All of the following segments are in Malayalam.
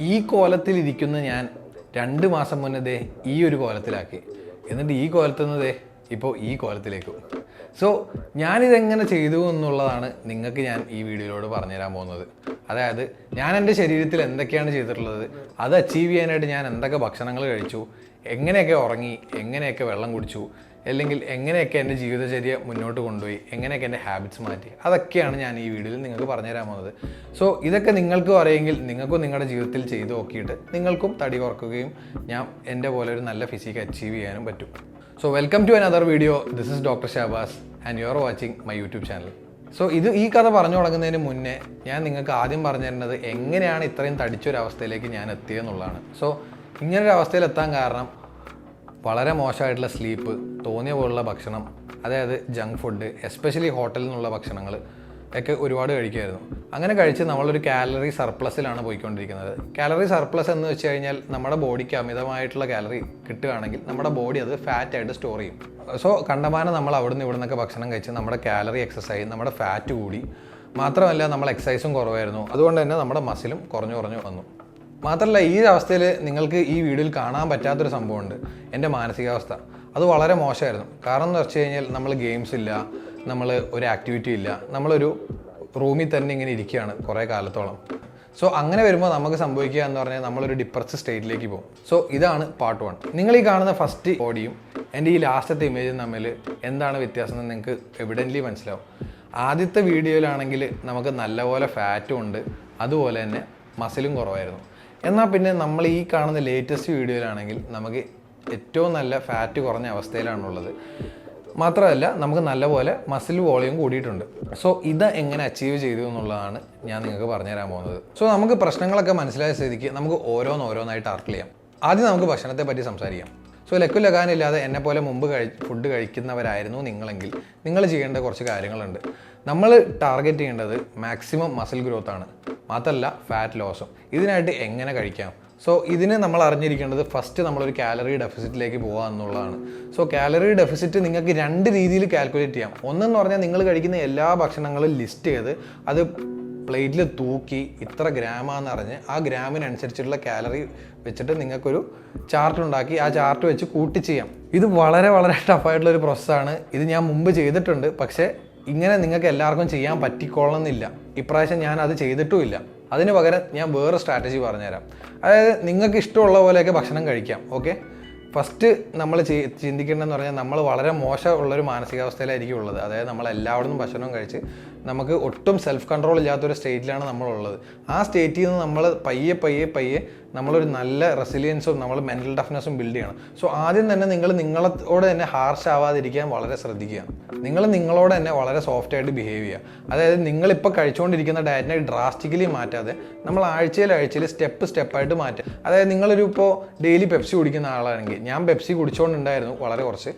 ഈ കോലത്തിലിരിക്കുന്ന ഞാൻ രണ്ട് മാസം മുന്നേ ഈ ഒരു കോലത്തിലാക്കി. എന്നിട്ട് ഈ കോലത്തുന്നതേ ഇപ്പോൾ ഈ കോലത്തിലേക്കും സോ ഞാനിതെങ്ങനെ ചെയ്തു എന്നുള്ളതാണ് നിങ്ങൾക്ക് ഞാൻ ഈ വീഡിയോയിലൂടെ പറഞ്ഞുതരാൻ പോകുന്നത്. അതായത് ഞാൻ എന്റെ ശരീരത്തിൽ എന്തൊക്കെയാണ് ചെയ്തിട്ടുള്ളത് അത് അച്ചീവ് ചെയ്യാനായിട്ട് ഞാൻ എന്തൊക്കെ ഭക്ഷണങ്ങൾ കഴിച്ചു എങ്ങനെയൊക്കെ ഉറങ്ങി എങ്ങനെയൊക്കെ വെള്ളം കുടിച്ചു അല്ലെങ്കിൽ എങ്ങനെയൊക്കെ എന്റെ ജീവിതചര്യ മുന്നോട്ട് കൊണ്ടുപോയി എങ്ങനെയൊക്കെ എന്റെ ഹാബിറ്റ്സ് മാറ്റി അതൊക്കെയാണ് ഞാൻ ഈ വീഡിയോയിൽ നിങ്ങൾക്ക് പറഞ്ഞുതരാൻ പോകുന്നത്. സോ ഇതൊക്കെ നിങ്ങൾക്ക് അറിയെങ്കിൽ നിങ്ങൾക്കും നിങ്ങളുടെ ജീവിതത്തിൽ ചെയ്തു നോക്കിയിട്ട് നിങ്ങൾക്കും തടി കുറക്കുകയും ഞാൻ എന്റെ പോലെ ഒരു നല്ല ഫിസിക്ക് അച്ചീവ് ചെയ്യാനും പറ്റും. So welcome to another video this is doctor Shahbaz and you are watching my YouTube channel so ഇത് ഈ കഥ പറഞ്ഞു തുടങ്ങുന്നതിന് മുന്നേ ഞാൻ നിങ്ങൾക്ക് ആദ്യം പറഞ്ഞു തരുന്നത് എങ്ങനെയാണ് ഇത്രയും തടിച്ചൊരവസ്ഥയിലേക്ക് ഞാൻ എത്തിയെന്നുള്ളതാണ്. സോ ഇങ്ങനൊരു അവസ്ഥയിൽ കാരണം വളരെ മോശമായിട്ടുള്ള സ്ലീപ്പ് തോന്നിയ പോലുള്ള ഭക്ഷണം അതായത് ജങ്ക് ഫുഡ് എസ്പെഷ്യലി ഹോട്ടലിൽ നിന്നുള്ള ഭക്ഷണങ്ങൾ ഒക്കെ ഒരുപാട് കഴിക്കുമായിരുന്നു. അങ്ങനെ കഴിച്ച് നമ്മളൊരു കാലറി സർപ്ലസിലാണ് പോയിക്കൊണ്ടിരിക്കുന്നത്. കാലറി സർപ്ലസ് എന്ന് വെച്ച് കഴിഞ്ഞാൽ നമ്മുടെ ബോഡിക്ക് അമിതമായിട്ടുള്ള കാലറി കിട്ടുകയാണെങ്കിൽ നമ്മുടെ ബോഡി അത് ഫാറ്റായിട്ട് സ്റ്റോർ ചെയ്യും. സോ കണ്ടമാനം നമ്മൾ അവിടുന്ന് ഇവിടെ നിന്നൊക്കെ ഭക്ഷണം കഴിച്ച് നമ്മുടെ കാലറി എക്സസൈസ് നമ്മുടെ ഫാറ്റ് കൂടി. മാത്രമല്ല നമ്മൾ എക്സസൈസും കുറവായിരുന്നു. അതുകൊണ്ട് തന്നെ നമ്മുടെ മസിലും കുറഞ്ഞു കുറഞ്ഞു വന്നു. മാത്രമല്ല ഈ അവസ്ഥയിൽ നിങ്ങൾക്ക് ഈ വീഡിയോയിൽ കാണാൻ പറ്റാത്തൊരു സംഭവമുണ്ട്. എന്റെ മാനസികാവസ്ഥ. അത് വളരെ മോശമായിരുന്നു. കാരണം എന്ന് വെച്ച് കഴിഞ്ഞാൽ നമ്മൾ ഗെയിംസ് ഇല്ല നമ്മൾ ഒരു ആക്ടിവിറ്റി ഇല്ല നമ്മളൊരു റൂമിൽ തന്നെ ഇങ്ങനെ ഇരിക്കുകയാണ് കുറേ കാലത്തോളം. സോ അങ്ങനെ വരുമ്പോൾ നമുക്ക് സംഭവിക്കുക എന്ന് പറഞ്ഞാൽ നമ്മളൊരു ഡിപ്രസ് സ്റ്റേറ്റിലേക്ക് പോകും. സോ ഇതാണ് പാർട്ട് വൺ നിങ്ങൾ ഈ കാണുന്ന ഫസ്റ്റ് ബോഡിയും എന്റെ ഈ ലാസ്റ്റത്തെ ഇമേജും തമ്മിൽ എന്താണ് വ്യത്യാസം എന്ന് നിങ്ങൾക്ക് എവിഡന്റ്ലി മനസ്സിലാവും. ആദ്യത്തെ വീഡിയോയിലാണെങ്കിൽ നമുക്ക് നല്ലപോലെ ഫാറ്റും ഉണ്ട് അതുപോലെ തന്നെ മസിലും കുറവായിരുന്നു. എന്നാൽ പിന്നെ നമ്മൾ ഈ കാണുന്ന ലേറ്റസ്റ്റ് വീഡിയോയിലാണെങ്കിൽ നമുക്ക് ഏറ്റവും നല്ല ഫാറ്റ് കുറഞ്ഞ അവസ്ഥയിലാണുള്ളത്. മാത്രമല്ല നമുക്ക് നല്ലപോലെ മസിൽ വോളിയം കൂടിയിട്ടുണ്ട്. സോ ഇത് എങ്ങനെ അച്ചീവ് ചെയ്തു എന്നുള്ളതാണ് ഞാൻ നിങ്ങൾക്ക് പറഞ്ഞുതരാൻ പോകുന്നത്. സോ നമുക്ക് പ്രശ്നങ്ങളൊക്കെ മനസ്സിലായ സ്ഥിതിക്ക് നമുക്ക് ഓരോന്നോരോന്നായി ടാർക്കിൾ ചെയ്യാം. ആദ്യം നമുക്ക് ഭക്ഷണത്തെ പറ്റി സംസാരിക്കാം. സോ ലക്കു ലഗാനില്ലാതെ എന്നെ പോലെ മുമ്പ് കഴി ഫുഡ് കഴിക്കുന്നവരായിരുന്നു നിങ്ങളെങ്കിൽ നിങ്ങൾ ചെയ്യേണ്ട കുറച്ച് കാര്യങ്ങളുണ്ട്. നമ്മൾ ടാർഗറ്റ് ചെയ്യേണ്ടത് മാക്സിമം മസിൽ ഗ്രോത്ത് ആണ്. മാത്രമല്ല ഫാറ്റ് ലോസും ഇതിനായിട്ട് എങ്ങനെ കഴിക്കാം? സോ ഇതിന് നമ്മൾ അറിഞ്ഞിരിക്കേണ്ടത് ഫസ്റ്റ് നമ്മളൊരു കാലറി ഡെഫിസിറ്റിലേക്ക് പോകുക എന്നുള്ളതാണ്. സോ കാലറി ഡെഫിസിറ്റ് നിങ്ങൾക്ക് രണ്ട് രീതിയിൽ കാൽക്കുലേറ്റ് ചെയ്യാം. ഒന്നെന്ന് പറഞ്ഞാൽ നിങ്ങൾ കഴിക്കുന്ന എല്ലാ ഭക്ഷണങ്ങളും ലിസ്റ്റ് ചെയ്ത് അത് പ്ലേറ്റിൽ തൂക്കി ഇത്ര ഗ്രാമാന്ന് അറിഞ്ഞ് ആ ഗ്രാമിനനുസരിച്ചുള്ള കാലറി വെച്ചിട്ട് നിങ്ങൾക്കൊരു ചാർട്ട് ഉണ്ടാക്കി ആ ചാർട്ട് വെച്ച് കൂട്ടി ചെയ്യാം. ഇത് വളരെ വളരെ ടഫായിട്ടുള്ള ഒരു പ്രോസസ്സാണ് ഇത് ഞാൻ മുമ്പ് ചെയ്തിട്ടുണ്ട്. പക്ഷേ ഇങ്ങനെ നിങ്ങൾക്ക് എല്ലാവർക്കും ചെയ്യാൻ പറ്റിക്കൊള്ളണമെന്നില്ല ഇപ്രാവശ്യം ഞാൻ അത് ചെയ്തിട്ടുമില്ല. അതിന് പകരം ഞാൻ വേറെ സ്ട്രാറ്റജി പറഞ്ഞുതരാം. അതായത് നിങ്ങൾക്ക് ഇഷ്ടമുള്ള പോലെയൊക്കെ ഭക്ഷണം കഴിക്കാം ഓക്കെ ഫസ്റ്റ് നമ്മൾ ചിന്തിക്കേണ്ടതെന്ന് പറഞ്ഞാൽ നമ്മൾ വളരെ മോശമുള്ളൊരു മാനസികാവസ്ഥയിലായിരിക്കും ഉള്ളത്. അതായത് നമ്മൾ എല്ലാവരും ഭക്ഷണവും കഴിച്ച് നമുക്ക് ഒട്ടും സെൽഫ് കൺട്രോൾ ഇല്ലാത്തൊരു സ്റ്റേറ്റിലാണ് നമ്മളുള്ളത്. ആ സ്റ്റേറ്റിൽ നിന്ന് നമ്മൾ പയ്യെ പയ്യെ പയ്യെ നമ്മളൊരു നല്ല റെസിലിയൻസും നമ്മൾ മെന്റൽ ടഫ്നെസ്സും ബിൽഡ് ചെയ്യണം. സോ ആദ്യം തന്നെ നിങ്ങൾ നിങ്ങളോട് തന്നെ ഹാർഷ് ആവാതിരിക്കാൻ വളരെ ശ്രദ്ധിക്കുക നിങ്ങൾ നിങ്ങളോട് തന്നെ വളരെ സോഫ്റ്റ് ആയിട്ട് ബിഹേവ് ചെയ്യുക. അതായത് നിങ്ങളിപ്പോൾ കഴിച്ചുകൊണ്ടിരിക്കുന്ന ഡയറ്റിനെ ഡ്രാസ്റ്റിക്കലി മാറ്റാതെ നമ്മൾ ആഴ്ചയിൽ ആഴ്ചയിൽ സ്റ്റെപ്പ് സ്റ്റെപ്പായിട്ട് മാറ്റുക. അതായത് നിങ്ങളൊരു ഇപ്പോൾ ഡെയിലി പെപ്സി കുടിക്കുന്ന ആളാണെങ്കിൽ ഞാൻ പെപ്സി കുടിച്ചുകൊണ്ടുണ്ടായിരുന്നു വളരെ കുറച്ച്.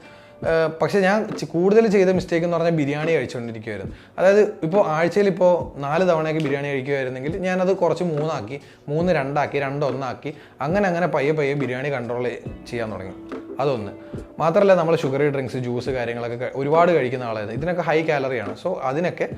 പക്ഷേ ഞാൻ കൂടുതൽ ചെയ്ത മിസ്റ്റേക്ക് എന്ന് പറഞ്ഞാൽ ബിരിയാണി കഴിച്ചുകൊണ്ടിരിക്കുമായിരുന്നു അതായത് ഇപ്പോൾ ആഴ്ചയിൽ ഇപ്പോൾ നാല് തവണയൊക്കെ ബിരിയാണി കഴിക്കുമായിരുന്നെങ്കിൽ ഞാനത് കുറച്ച് മൂന്നാക്കി മൂന്ന് രണ്ടാക്കി രണ്ട് ഒന്നാക്കി അങ്ങനെ അങ്ങനെ പയ്യെ പയ്യെ ബിരിയാണി കൺട്രോൾ ചെയ്യാൻ തുടങ്ങി. അതൊന്ന്. മാത്രമല്ല നമ്മൾ ഷുഗറി ഡ്രിങ്ക്സ് ജ്യൂസ് കാര്യങ്ങളൊക്കെ ഒരുപാട് കഴിക്കുന്ന ആളായിരുന്നു. ഇതിനൊക്കെ ഹൈ കാലറിയാണ് സോ അതിനൊക്കെ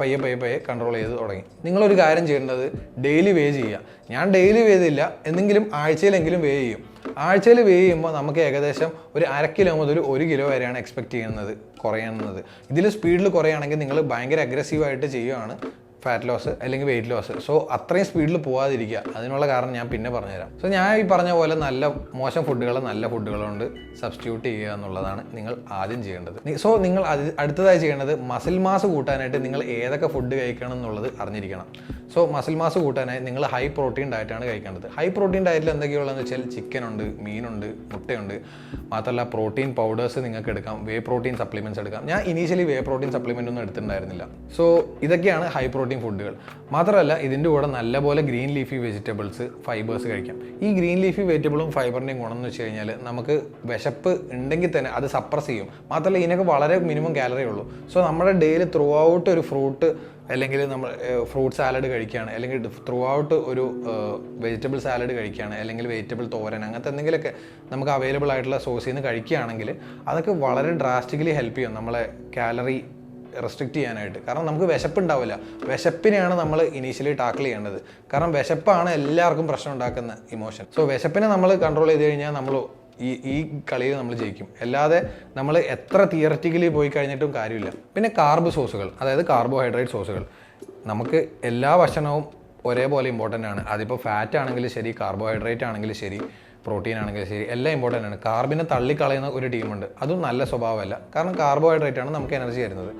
പയ്യെ പയ്യെ പയ്യെ കൺട്രോൾ ചെയ്ത് തുടങ്ങി. നിങ്ങളൊരു കാര്യം ചെയ്യേണ്ടത് ഡെയിലി വേ ചെയ്യുക. ഞാൻ ഡെയിലി വേ ചെയ്തില്ല. എന്തെങ്കിലും ആഴ്ചയിലെങ്കിലും വേ ചെയ്യും. ആഴ്ചയിൽ വേ ചെയ്യുമ്പോൾ നമുക്ക് ഏകദേശം ഒരു അര കിലോ മുതൽ ഒരു കിലോ വരെയാണ് എക്സ്പെക്ട് ചെയ്യുന്നത് കുറയുന്നത്. ഇതിൽ സ്പീഡിൽ കുറയുകയാണെങ്കിൽ നിങ്ങൾ ഭയങ്കര അഗ്രസീവായിട്ട് ചെയ്യുകയാണ് ഫാറ്റ് ലോസ് അല്ലെങ്കിൽ വെയിറ്റ് ലോസ് സോ അത്രയും സ്പീഡിൽ പോകാതിരിക്കുക അതിനുള്ള കാരണം ഞാൻ പിന്നെ പറഞ്ഞുതരാം. സോ ഞാൻ ഈ പറഞ്ഞ പോലെ നല്ല മോശം ഫുഡുകൾ നല്ല ഫുഡുകളുണ്ട് സബ്സ്റ്റിറ്റ്യൂട്ട് ചെയ്യുക എന്നുള്ളതാണ് നിങ്ങൾ ആദ്യം ചെയ്യേണ്ടത്. സോ നിങ്ങൾ അടുത്തതായി ചെയ്യേണ്ടത് മസിൽ മാസ് കൂട്ടാനായിട്ട് നിങ്ങൾ ഏതൊക്കെ ഫുഡ് കഴിക്കണം എന്നുള്ളത് അറിഞ്ഞിരിക്കണം. സോ മസിൽ മാസ് കൂട്ടാനായി നിങ്ങൾ ഹൈ പ്രോട്ടീൻ ഡയറ്റാണ് കഴിക്കേണ്ടത്. ഹൈ പ്രോട്ടീൻ ഡയറ്റിൽ എന്തൊക്കെയുള്ളതെന്ന് വെച്ചാൽ ചിക്കൻ ഉണ്ട് മീനുണ്ട് മുട്ടയുണ്ട്. മാത്രമല്ല പ്രോട്ടീൻ പൗഡേഴ്സ് നിങ്ങൾക്ക് എടുക്കാം വേ പ്രോട്ടീൻ സപ്ലിമെന്റ്സ് എടുക്കാം. ഞാൻ ഇനീഷ്യലി വേ പ്രോട്ടീൻ സപ്ലിമെന്റ് ഒന്നും എടുത്തിട്ടുണ്ടായിരുന്നില്ല. സോ ഇതൊക്കെയാണ് ഹൈ പ്രോട്ടീൻ ഫുഡുകൾ മാത്രമല്ല ഇതിന്റെ കൂടെ നല്ലപോലെ ഗ്രീൻ ലീഫി വെജിറ്റബിൾസ് ഫൈബേഴ്സ് കഴിക്കാം. ഈ ഗ്രീൻ ലീഫി വെജിറ്റബിളും ഫൈബറിന്റെയും ഗുണം എന്ന് വെച്ച് കഴിഞ്ഞാൽ നമുക്ക് വിശപ്പ് ഉണ്ടെങ്കിൽ തന്നെ അത് സപ്രസ് ചെയ്യും. മാത്രമല്ല ഇതിനൊക്കെ വളരെ മിനിമം കാലറി ഉള്ളൂ. സോ നമ്മുടെ ഡെയിലി ത്രൂ ഔട്ട് ഒരു ഫ്രൂട്ട് അല്ലെങ്കിൽ നമ്മൾ ഫ്രൂട്ട് സാലഡ് കഴിക്കുകയാണ് അല്ലെങ്കിൽ ത്രൂ ഔട്ട് ഒരു വെജിറ്റബിൾ സാലഡ് കഴിക്കുകയാണ് അല്ലെങ്കിൽ വെജിറ്റബിൾ തോരൻ അങ്ങനത്തെ എന്തെങ്കിലുമൊക്കെ നമുക്ക് അവൈലബിൾ ആയിട്ടുള്ള സോഴ്സിൽ നിന്ന് കഴിക്കുകയാണെങ്കിൽ അതൊക്കെ വളരെ ഡ്രാസ്റ്റിക്കലി ഹെൽപ്പ് ചെയ്യും നമ്മളെ കാലറി റെസ്ട്രിക്റ്റ് ചെയ്യാനായിട്ട്. കാരണം നമുക്ക് വിശപ്പുണ്ടാവില്ല. വിശപ്പിനെയാണ് നമ്മൾ ഇനീഷ്യലി ടാക്കിൾ ചെയ്യേണ്ടത്. കാരണം വിശപ്പാണ് എല്ലാവർക്കും പ്രശ്നം ഉണ്ടാക്കുന്ന ഇമോഷൻ സോ വിശപ്പിനെ നമ്മൾ കൺട്രോൾ ചെയ്ത് കഴിഞ്ഞാൽ നമ്മൾ ഈ ഈ കളിയിൽ നമ്മൾ ജയിക്കും. അല്ലാതെ നമ്മൾ എത്ര തിയററ്റിക്കലി പോയി കഴിഞ്ഞിട്ടും കാര്യമില്ല. പിന്നെ കാർബ് സോസുകൾ അതായത് കാർബോഹൈഡ്രേറ്റ് സോസുകൾ നമുക്ക് എല്ലാ ഭക്ഷണവും ഒരേപോലെ ഇമ്പോർട്ടന്റ് ആണ്. അതിപ്പോൾ ഫാറ്റ് ആണെങ്കിലും ശരി കാർബോഹൈഡ്രേറ്റ് ആണെങ്കിലും ശരി പ്രോട്ടീൻ ആണെങ്കിലും ശരി എല്ലാം ഇമ്പോർട്ടന്റ് ആണ്. കാർബിനെ തള്ളിക്കളയുന്ന ഒരു ടീമുണ്ട് അതും നല്ല സ്വഭാവമല്ല. കാരണം കാർബോഹൈഡ്രേറ്റ് ആണ് നമുക്ക് എനർജി തരുന്നത്.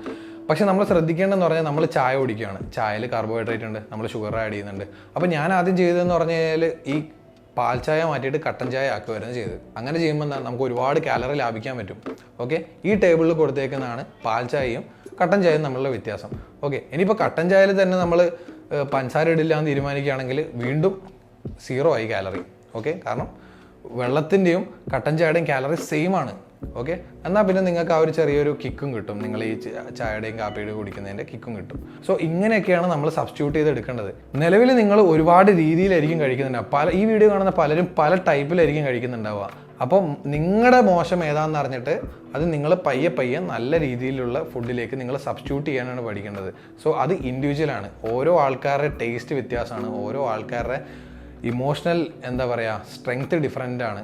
പക്ഷേ നമ്മൾ ശ്രദ്ധിക്കേണ്ടതെന്ന് പറഞ്ഞാൽ നമ്മൾ ചായ കുടിക്കുകയാണ്. ചായയിൽ കാർബോഹൈഡ്രേറ്റ് ഉണ്ട് നമ്മൾ ഷുഗർ ആഡ് ചെയ്യുന്നുണ്ട്. അപ്പോൾ ഞാൻ ആദ്യം ചെയ്തതെന്ന് പറഞ്ഞു കഴിഞ്ഞാൽ ഈ പാൽ ചായ മാറ്റിയിട്ട് കട്ടൻ ചായ ആക്കുമായിരുന്നു ചെയ്തത്. അങ്ങനെ ചെയ്യുമ്പോൾ എന്താ നമുക്ക് ഒരുപാട് കാലറി ലാഭിക്കാൻ പറ്റും. ഓക്കെ ഈ ടേബിളിൽ കൊടുത്തേക്കുന്നതാണ് പാൽ ചായയും കട്ടൻ ചായയും തമ്മിലുള്ള വ്യത്യാസം. ഓക്കെ ഇനിയിപ്പോൾ കട്ടൻ ചായയിൽ തന്നെ നമ്മൾ പഞ്ചസാര ഇടില്ല എന്ന് തീരുമാനിക്കുകയാണെങ്കിൽ വീണ്ടും സീറോ ആയി കാലറി ഓക്കെ കാരണം വെള്ളത്തിന്റെയും കട്ടൻ ചായയുടെയും കാലറി സെയിം ആണ്. ഓക്കെ എന്നാൽ പിന്നെ നിങ്ങൾക്ക് ആ ഒരു ചെറിയൊരു കിക്കും കിട്ടും. നിങ്ങൾ ഈ ചായയുടെയും കാപ്പിയുടെയും കുടിക്കുന്നതിന്റെ കിക്കും കിട്ടും. സോ ഇങ്ങനെയൊക്കെയാണ് നമ്മൾ സബ്സ്റ്റിറ്റ്യൂട്ട് ചെയ്ത് എടുക്കേണ്ടത് നിലവിൽ നിങ്ങൾ ഒരുപാട് രീതിയിലായിരിക്കും കഴിക്കുന്നുണ്ടാവുക. പല ഈ വീഡിയോ കാണുന്ന പലരും പല ടൈപ്പിലായിരിക്കും കഴിക്കുന്നുണ്ടാവുക. അപ്പം നിങ്ങളുടെ മോശം ഏതാണെന്ന് അറിഞ്ഞിട്ട് അത് നിങ്ങൾ പയ്യെ പയ്യെ നല്ല രീതിയിലുള്ള ഫുഡിലേക്ക് നിങ്ങൾ സബ്സ്റ്റിറ്റ്യൂട്ട് ചെയ്യാനാണ് പഠിക്കേണ്ടത്. സോ അത് ഇൻഡിവിജ്വലാണ് ഓരോ ആൾക്കാരുടെ ടേസ്റ്റ് വ്യത്യാസമാണ്. ഓരോ ആൾക്കാരുടെ ഇമോഷണൽ എന്താ പറയുക സ്ട്രെങ്ത് ഡിഫറെന്റ് ആണ്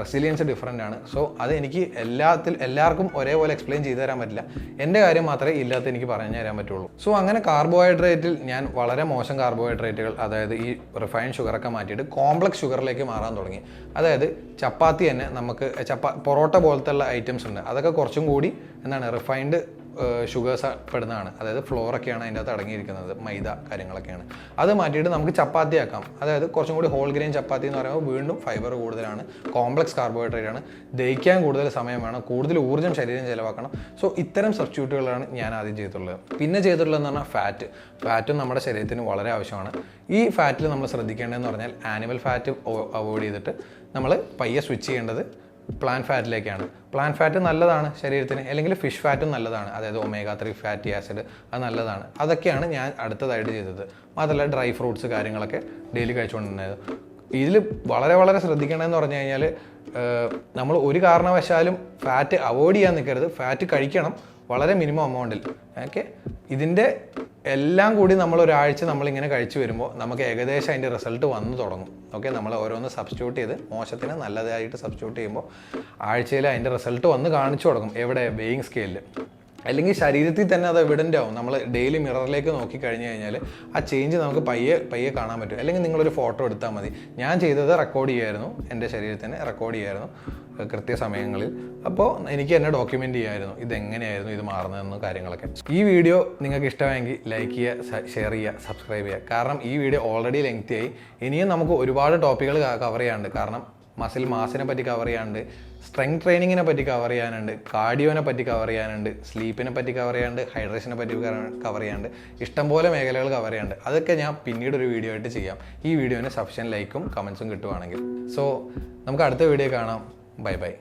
റെസിലിയൻസ് ഡിഫറെന്റ് ആണ്. സോ അത് എനിക്ക് എല്ലാത്തിൽ എല്ലാവർക്കും ഒരേപോലെ എക്സ്പ്ലെയിൻ ചെയ്തു തരാൻ പറ്റില്ല. എന്റെ കാര്യം മാത്രമേ ഇല്ലാത്ത എനിക്ക് പറഞ്ഞു തരാൻ പറ്റുള്ളൂ. സോ അങ്ങനെ കാർബോഹൈഡ്രേറ്റിൽ ഞാൻ വളരെ മോശം കാർബോഹൈഡ്രേറ്റുകൾ അതായത് ഈ റിഫൈൻ ഷുഗറൊക്കെ മാറ്റിയിട്ട് കോംപ്ലക്സ് ഷുഗറിലേക്ക് മാറാൻ തുടങ്ങി. അതായത് ചപ്പാത്തി തന്നെ നമുക്ക് ചപ്പാ പൊറോട്ട പോലത്തെ ഐറ്റംസ് ഉണ്ട്. അതൊക്കെ കുറച്ചും കൂടി എന്താണ് റിഫൈൻഡ് ഷുഗേഴ്സ് പെടുന്നതാണ്. അതായത് ഫ്ലോറൊക്കെയാണ് അതിന്റെ അകത്ത് അടങ്ങിയിരിക്കുന്നത് മൈദ കാര്യങ്ങളൊക്കെയാണ്. അത് മാറ്റിയിട്ട് നമുക്ക് ചപ്പാത്തി ആക്കാം. അതായത് കുറച്ചും കൂടി ഹോൾ ഗ്രെയിൻ ചപ്പാത്തി എന്ന് പറയുമ്പോൾ വീണ്ടും ഫൈബർ കൂടുതലാണ് കോംപ്ലക്സ് കാർബോഹൈഡ്രേറ്റ് ആണ്. ദഹിക്കാൻ കൂടുതൽ സമയം വേണം കൂടുതൽ ഊർജം ശരീരം ചിലവാക്കണം. സോ ഇത്തരം സബ്സ്റ്റിറ്റ്യൂട്ടുകളാണ് ഞാൻ ആദ്യം ചെയ്തിട്ടുള്ളത്. പിന്നെ ചെയ്തിട്ടുള്ളതെന്ന് പറഞ്ഞാൽ ഫാറ്റ് ഫാറ്റും നമ്മുടെ ശരീരത്തിന് വളരെ ആവശ്യമാണ്. ഈ ഫാറ്റിൽ നമ്മൾ ശ്രദ്ധിക്കേണ്ടതെന്ന് പറഞ്ഞാൽ ആനിമൽ ഫാറ്റ് അവോയ്ഡ് ചെയ്തിട്ട് നമ്മൾ പയ്യെ സ്വിച്ച് ചെയ്യേണ്ടത് പ്ലാൻ ഫാറ്റിലേക്കാണ് പ്ലാൻ ഫാറ്റ് നല്ലതാണ് ശരീരത്തിന് അല്ലെങ്കിൽ ഫിഷ് ഫാറ്റും നല്ലതാണ്. അതായത് ഒമേഗ ത്രീ ഫാറ്റി ആസിഡ് അത് നല്ലതാണ്. അതൊക്കെയാണ് ഞാൻ അടുത്തതായിട്ട് ചെയ്തത്. മാത്രമല്ല ഡ്രൈ ഫ്രൂട്ട്സ് കാര്യങ്ങളൊക്കെ ഡെയിലി കഴിച്ചുകൊണ്ടിരുന്നത്. ഇതിൽ വളരെ വളരെ ശ്രദ്ധിക്കണമെന്ന് പറഞ്ഞു കഴിഞ്ഞാൽ നമ്മൾ ഒരു കാരണവശാലും ഫാറ്റ് അവോയ്ഡ് ചെയ്യാൻ നിൽക്കരുത്. ഫാറ്റ് കഴിക്കണം. വളരെ മിനിമം എമൗണ്ടിൽ ഓക്കെ ഇതിന്റെ എല്ലാം കൂടി നമ്മൾ ഒരാഴ്ച നമ്മളിങ്ങനെ കഴിച്ചു വരുമ്പോൾ നമുക്ക് ഏകദേശം അതിന്റെ റിസൾട്ട് വന്നു തുടങ്ങും. ഓക്കെ നമ്മൾ ഓരോന്ന് സബ്സ്റ്റിറ്റ്യൂട്ട് ചെയ്ത് മോശത്തിന് നല്ലതായിട്ട് സബ്സ്റ്റിറ്റ്യൂട്ട് ചെയ്യുമ്പോൾ ആഴ്ചയിൽ അതിന്റെ റിസൾട്ട് വന്ന് കാണിച്ചു തുടങ്ങും. എവിടെ? വെയിങ് സ്കെയിലിൽ അല്ലെങ്കിൽ ശരീരത്തിൽ തന്നെ അത് എവിഡന്റ് ആവും. നമ്മൾ ഡെയിലി മിററിലേക്ക് നോക്കി കഴിഞ്ഞു കഴിഞ്ഞാൽ ആ ചേഞ്ച് നമുക്ക് പയ്യെ പയ്യെ കാണാൻ പറ്റും. അല്ലെങ്കിൽ നിങ്ങളൊരു ഫോട്ടോ എടുത്താൽ മതി. ഞാൻ ചെയ്തത് റെക്കോർഡ് ചെയ്യായിരുന്നു. എന്റെ ശരീരത്തിന് റെക്കോർഡ് ചെയ്യായിരുന്നു കൃത്യ കൃത്യസമയങ്ങളിൽ. അപ്പോൾ എനിക്ക് എന്നെ ഡോക്യുമെന്റ് ചെയ്യായിരുന്നു. ഇതെങ്ങനെയായിരുന്നു ഇത് മാറുന്നതെന്ന് കാര്യങ്ങളൊക്കെ. ഈ വീഡിയോ നിങ്ങൾക്ക് ഇഷ്ടമായെങ്കിൽ ലൈക്ക് ചെയ്യുക ഷെയർ ചെയ്യുക സബ്സ്ക്രൈബ് ചെയ്യുക. കാരണം ഈ വീഡിയോ ഓൾറെഡി ലെങ്തി ആയി. ഇനിയും നമുക്ക് ഒരുപാട് ടോപ്പിക്കുകൾ കവർ ചെയ്യാണ്ട് കാരണം മസിൽ മാസിനെ പറ്റി കവർ ചെയ്യാനുണ്ട്. സ്ട്രെങ് ട്രെയിനിങ്ങിനെ പറ്റി കവർ ചെയ്യാനുണ്ട്. കാർഡിയോനെ പറ്റി കവർ ചെയ്യാനുണ്ട്. സ്ലീപ്പിനെ പറ്റി കവർ ചെയ്യാനുണ്ട്. ഹൈഡ്രേഷനെ പറ്റി കവർ ചെയ്യാനുണ്ട്. ഇഷ്ടംപോലെ മേഖലകൾ കവർ ചെയ്യാനുണ്ട്. അതൊക്കെ ഞാൻ പിന്നീട് ഒരു വീഡിയോ ആയിട്ട് ചെയ്യാം. ഈ വീഡിയോന് സഫിഷ്യൻ ലൈക്കും കമൻസും കിട്ടുവാണെങ്കിൽ. സോ നമുക്ക് അടുത്ത വീഡിയോ കാണാം. Bye bye